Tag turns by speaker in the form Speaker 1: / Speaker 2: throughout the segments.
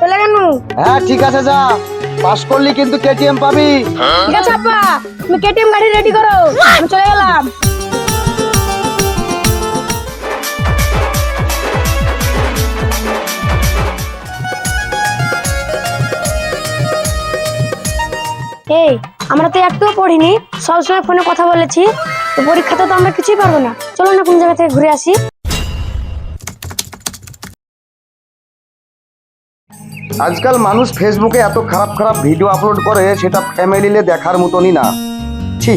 Speaker 1: চলে গেল
Speaker 2: হ্যাঁ ঠিক আছে যা। পাস করলি কিন্তু কেটিএম পাবি।
Speaker 1: ঠিক আছে আব্বা। তুমি কেটিএম গাড়ি রেডি করো। আমি চলে গেলাম। এই আমরা তো একটুও পড়িনি। সবসময় ফোনে কথা বলেছি। তো পরীক্ষাতে তো আমরা কিছুই পারব না। চলো না কোন জায়গা থেকে ঘুরে আসি।
Speaker 2: আজকাল মানুষ ফেসবুকে এত খারাপ খারাপ ভিডিও আপলোড করে সেটা ফ্যামিলিলে দেখার মতনই না। ছি।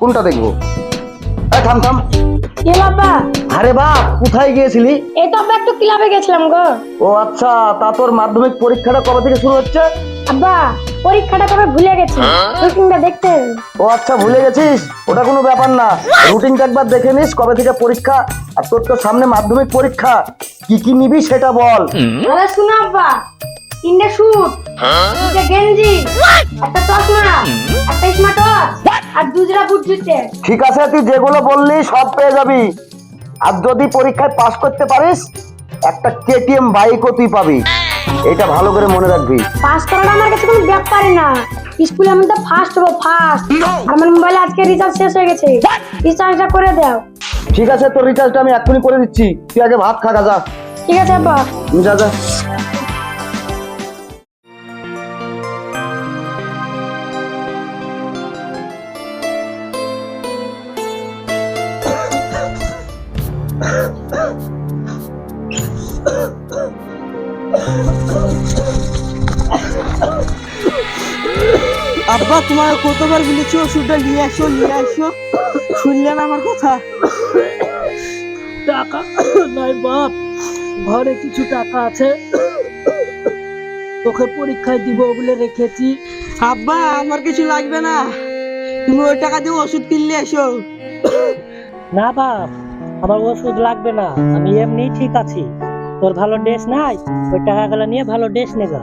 Speaker 2: কোনটা দেখব? এই থাম থাম।
Speaker 1: কি বাবা।
Speaker 2: আরে বাপ কোথায় গিয়েছিলি?
Speaker 1: এই তো আব্বা একটু ক্লাবে গেছিলাম গো।
Speaker 2: ও আচ্ছা তা তোর মাধ্যমিক পরীক্ষাটা কবে থেকে শুরু হচ্ছে?
Speaker 1: আব্বা পরীক্ষাটা কবে ভুলে গেছি। রুটিনটা দেখতে
Speaker 2: ও আচ্ছা ভুলে গেছিস? ওটা কোনো ব্যাপার না। রুটিনটা একবার দেখে নিস কবে থেকে পরীক্ষা আর তোর তো সামনে মাধ্যমিক পরীক্ষা। কি কি নিবি সেটা বল।
Speaker 1: তাহলে শুনো আব্বা তিনটে শুট দুটো গেঞ্জি একটা চশমা একটা স্মার্ট আর দুজোড়া বুট জুতে
Speaker 2: ঠিক আছে তুই যেগুলো বললি সব পেয়ে যাবি। আর যদি পরীক্ষায় পাশ করতে পারিস একটা কেটিএম বাইকও তুই পাবি। এটা ভালো করে মনে রাখবি।
Speaker 1: পাস করাটা আমার কাছে কোনো ব্যাপারই না। স্কুলে আমি তো ফার্স্ট হব ফার্স্ট আমার মোবাইলে আজকে রিচার্জ শেষ হয়ে গেছে। রিচার্জটা করে দাও।
Speaker 2: ঠিক আছে তোর রিচার্জটা আমি এক্ষুনি করে দিচ্ছি। তুই আগে ভাত খা যা
Speaker 1: ঠিক আছে আব্বা
Speaker 2: যা যা।
Speaker 3: আব্বা তোমার কতবার বলেছি ওষুধটা নিয়ে আসো নিয়ে আসো। শুনলে না আমার কথা? টাকা নাই বাপ ঘরে কিছু টাকা আছে। তোকে পরীক্ষায় দিব বলে রেখেছি। আব্বা আমার কিছু লাগবে না। তুমি ওই টাকা দিয়ে ওষুধ কিনলে এসো।
Speaker 4: না বাপ আমার ওষুধ লাগবে না। আমি এমনি ঠিক আছি। তোর ভালো ড্রেস নাই ওই টাকাগুলো নিয়ে ভালো ড্রেস নেগা।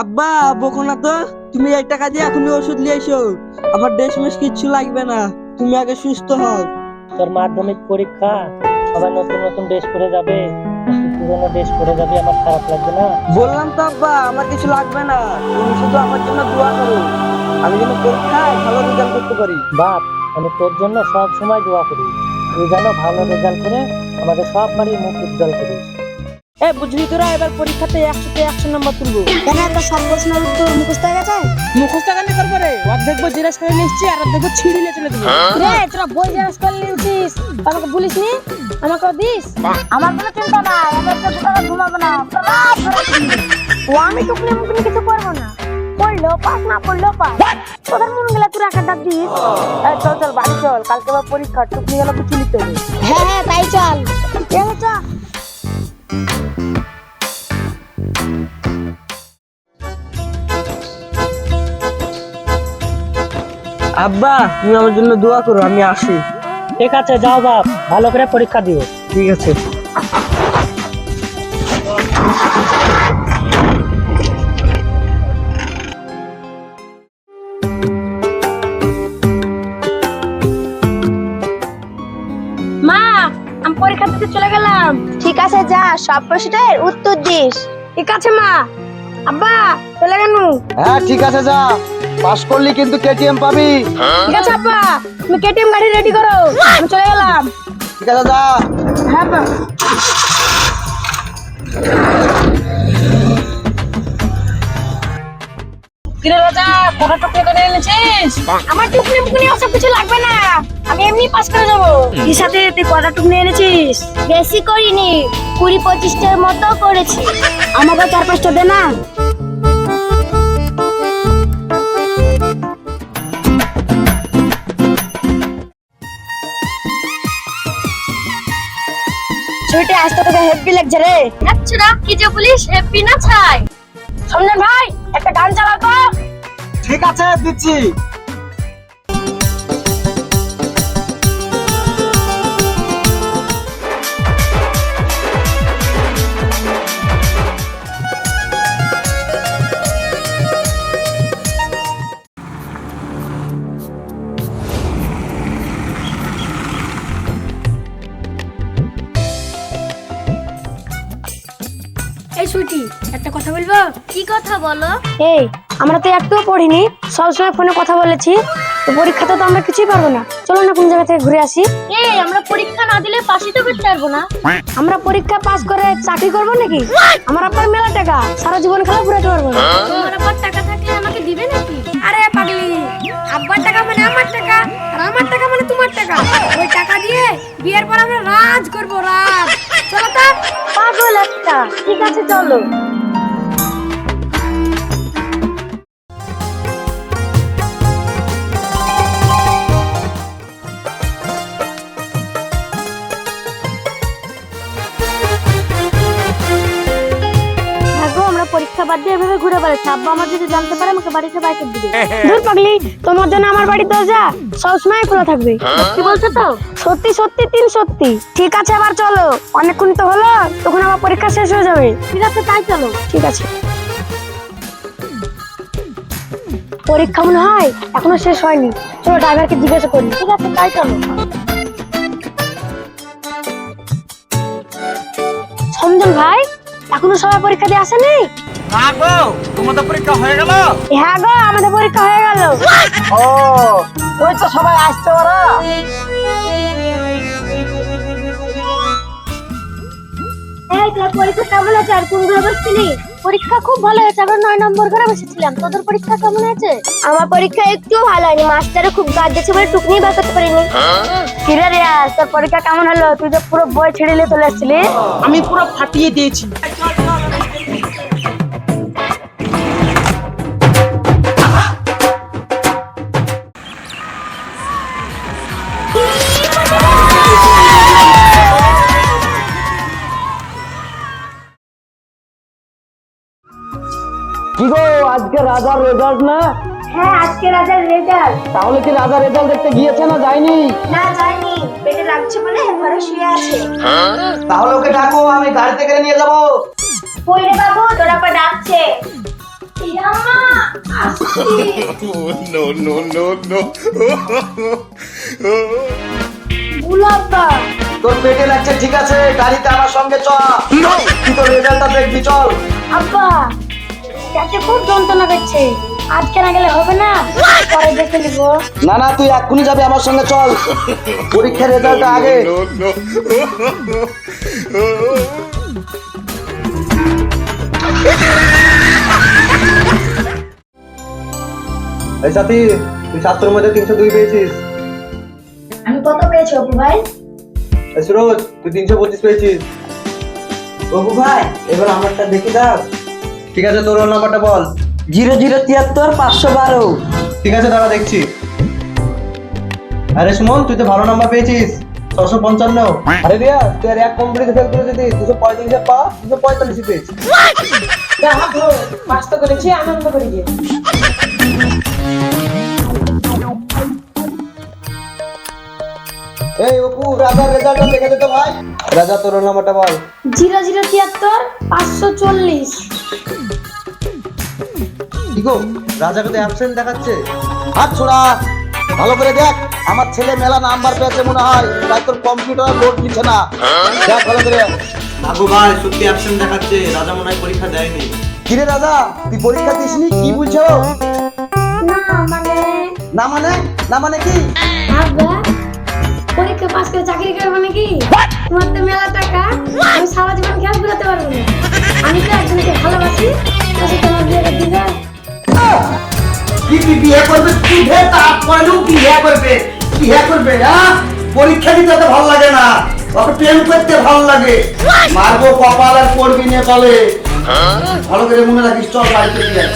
Speaker 3: আব্বা বকো না তো তুমি এই টাকা দিয়ে এখনই ওষুধ নিয়ে এসো। আমার ড্রেস মেস কিচ্ছু লাগবে না তুমি আগে সুস্থ হও।
Speaker 4: তোর মাধ্যমিক পরীক্ষা সবাই নতুন নতুন ড্রেস পরে যাবে। পুরোনো ড্রেস পরে যাবি আমার খারাপ লাগবে না।
Speaker 3: বললাম তো আব্বা আমার কিছু লাগবে না তুমি শুধু আমার জন্য দোয়া করো। আমি যেন পরীক্ষায় ভালো রেজাল্ট করতে পারি।
Speaker 4: বাপ আমি তোর জন্য সব সময় দোয়া করি। তুই যেন ভালো রেজাল্ট করে আমাদের সব বাড়ি মুখ উজ্জ্বল করিস।
Speaker 3: এ বুঝলি তোরা? এবার পরীক্ষাতে একশোতে একশো নম্বর তুলবো।
Speaker 1: কেন একটা সব প্রশ্নের উত্তর মুখস্থ হয়ে গেছে?
Speaker 3: মুখস্থ কেন করব রে? অর্ধেক বই জিজ্ঞেস করে নিচ্ছি আর অর্ধেক বই ছিঁড়িলে চলে দেবো
Speaker 1: রে তোরা বই জেরক্স করে নিয়েছিস? আমাকে বলিস নি? আমাকে দিস? আমার কোনো চিন্তা নাই আমি একটা দু ঘুমাবো না। ও আমি টুকলি মুকলি কিছু করব না। পড়লেও পাস না পড়লেও পাস। তোদের মন গেলে তুই ডাক দিস।
Speaker 3: চল চল বাড়ি চল। কালকে আবার পরীক্ষা টুকনি গেলে কিছু লিখতে হবে
Speaker 1: হ্যাঁ হ্যাঁ তাই চল।
Speaker 3: আব্বা তুমি আমার জন্য দোয়া করো আমি আসি।
Speaker 4: ঠিক আছে যাও বাপ ভালো করে পরীক্ষা দিও।
Speaker 3: ঠিক আছে।
Speaker 1: মা আমি পরীক্ষা দিতে চলে গেলাম।
Speaker 5: ঠিক আছে যা সব প্রশ্নের উত্তর দিস।
Speaker 1: ঠিক আছে মা। আব্বা চলে গেল
Speaker 2: হ্যাঁ ঠিক আছে যা। পাস করলি কিন্তু কেটিএম পাবি।
Speaker 1: ঠিক আছে আব্বা তুমি কেটিএম গাড়ি রেডি করো। আমি চলে গেলাম।
Speaker 2: ঠিক আছে যা।
Speaker 1: হ্যাঁ আব্বা।
Speaker 3: কিরে রাজা কটা টুকরে করে এনেছিস?
Speaker 1: আমার টুকনি মুকনি ওসব কিছু লাগবে না। আমি এমনি পাস করে যাব কি সাথে তুই কটা টুকনি এনেছিস?
Speaker 5: বেশি করিনি কুড়ি পঁচিশটার মতো করেছি।
Speaker 1: আমাকে চার পাঁচটা দে না ছুটি আসতে তোকে হেভি লাগছে রে।
Speaker 5: আচ্ছা কি যে বলিস হ্যাপি না ছাই।
Speaker 1: সমঝন ভাই একটা গান চালাও তো
Speaker 2: ঠিক আছে দিচ্ছি।
Speaker 1: এই একটা কথা বলব?
Speaker 5: কি কথা বলো?
Speaker 1: এই আমরা তো একটুও পড়িনি। সবসময় ফোনে কথা বলেছি। তো পরীক্ষাতে তো আমরা কিছুই পারব না। চলো না কোন জায়গা থেকে ঘুরে আসি।
Speaker 5: এই আমরা পরীক্ষা না দিলে পাশে তো করতে পারব না।
Speaker 1: আমরা পরীক্ষা পাস করে চাকরি করব নাকি? আমার আব্বার মেলা টাকা। সারা জীবন খেলা ঘুরাতে পারব না।
Speaker 5: তোমার টাকা থাকলে আমাকে দিবে নাকি?
Speaker 1: আরে পাগলি। আব্বার টাকা মানে আমার টাকা। আর আমার টাকা মানে তোমার টাকা। ওই টাকা দিয়ে বিয়ের পর আমরা রাজ করব রাজ। চলো পাগল একটা। ঠিক আছে চলো। পরীক্ষা বাদ দিয়ে এভাবে ঘুরে বেড়াচ্ছি। আব্বা আমার জানতে পারে আমাকে বাড়িতে বাইকে দিবে। দূর পাগলি তোমার জন্য আমার বাড়ির দরজা সবসময় খোলা থাকবে। কি বলছো তো? সত্যি সত্যি তিন সত্যি। ঠিক আছে আবার চলো। অনেকক্ষণ তো হলো তখন আমার পরীক্ষা শেষ হয়ে যাবে। ঠিক আছে তাই চলো। ঠিক আছে। পরীক্ষা মনে হয় এখনও শেষ হয়নি। চলো ড্রাইভারকে জিজ্ঞাসা করি। ঠিক আছে তাই চলো। এখনও সবাই পরীক্ষা দিয়ে আসেনি? হ্যাঁ গো আমাদের পরীক্ষা হয়ে গেল।
Speaker 2: ও ওই তো সবাই আসছে ওরা।
Speaker 1: পরীক্ষা কেমন আছে আর কোন বসছিলি পরীক্ষা খুব ভালো হয়েছে আমরা নয় নম্বর ঘরে বসেছিলাম। তোদের পরীক্ষা কেমন হয়েছে?
Speaker 5: আমার পরীক্ষা একটু ভালো হয়নি মাস্টারে খুব গাছ দিয়েছে বলে টুকনি বের করতে পারিনি।
Speaker 1: কিরে রিয়াজ তোর পরীক্ষা কেমন হলো? তুই তো পুরো বই ছেড়ে নিয়ে চলে আসছিলি?
Speaker 3: আমি পুরো ফাটিয়ে দিয়েছি।
Speaker 2: কি গো আজকে রাজার রেজাল্ট না?
Speaker 1: হ্যাঁ আজকে রাজার রেজাল্ট
Speaker 2: তাহলে কি রাজার রেজাল্ট দেখতে গিয়েছে না যায়নি?
Speaker 1: না যায়নি। পেটে লাগছে বলে ঘরে শুয়ে আছে।
Speaker 2: তাহলে ওকে ডাকো আমি গাড়িতে করে নিয়ে যাব।
Speaker 1: কই রে বাবু তোরা পা ডাকছে।
Speaker 2: তোর পেটে লাগছে ঠিক আছে গাড়িতে আমার সঙ্গে চল। তুই তোর রেজাল্টটা দেখবি চল।
Speaker 1: আব্বা। পেটে খুব যন্ত্রণা করছে। আজকে না গেলে হবে না? পরে দেখে নিব।
Speaker 2: না না তুই এক্ষুনি যাবি আমার সঙ্গে চল। পরীক্ষার রেজাল্টটা আগে. এই সাথী তুই শাস্ত্রের মধ্যে তিনশো দুই পেয়েছিস।
Speaker 1: আমি কত পেয়েছি অপু ভাই?
Speaker 2: এই সুরজ তুই তিনশো পঁচিশ পেয়েছিস। বাবু ভাই? এবার আমারটা দেখি দাও। ঠিক আছে তোর রোল নাম্বারটা বল।
Speaker 3: জিরো জিরো তিয়াত্তর পাঁচশো বারো।
Speaker 2: ঠিক আছে দাঁড়া দেখছি। আরে সুমন তুই তো ভালো নাম্বার পেয়েছিস। ছশো পঞ্চান্ন। আরে রিয়া তুই আর এক কমপ্লিট ফেল করে যদি দুশো পঁয়তাল্লিশে পা দুশো পঁয়তাল্লিশে পেয়েছিস।
Speaker 3: পাঁচটা করেছি আনন্দ করে গিয়ে।
Speaker 2: এই অপু রাজার রেজাল্টটা দেখে দে তো ভাই। রাজা তোর নাম্বারটা বল।
Speaker 1: জিরো জিরো তিয়াত্তর পাঁচশো চল্লিশ।
Speaker 2: কি গো রাজাকে তো অ্যাবসেন্ট দেখাচ্ছে। হাত ছোড়া ভালো করে দেখ আমার ছেলে মেলা নাম্বার পেয়েছে মনে হয় তাই তোর কম্পিউটার লোড দিচ্ছে না। দেখ ভালো করে।
Speaker 6: আবু ভাই সত্যি অ্যাবসেন্ট দেখাচ্ছে রাজা মনে হয় পরীক্ষা দেয়নি।
Speaker 2: কিরে রাজা তুই পরীক্ষা দিসনি? কি বুঝছ
Speaker 1: না মানে
Speaker 2: না মানে? না মানে কি?
Speaker 1: পরীক্ষা পাস করে চাকরি করব নাকি? তোমার তো মেলা টাকা। আমি সারা জীবন খেয়াল ঘুরাতে পারব না। আমি তো একজনকে ভালোবাসি তোমার বিয়েটা দিবে।
Speaker 2: কি বিয়ে করবে? তারপরেও বিয়ে করবে? বিয়ে করবে হ্যাঁ পরীক্ষা দিতে তো ভালো লাগে না। ওকে প্রেম করতে ভালো লাগে। মারবো কপাল আর করবি নে বলে। ভালো করে মনে রাখিস চল বাড়িতে নিয়ে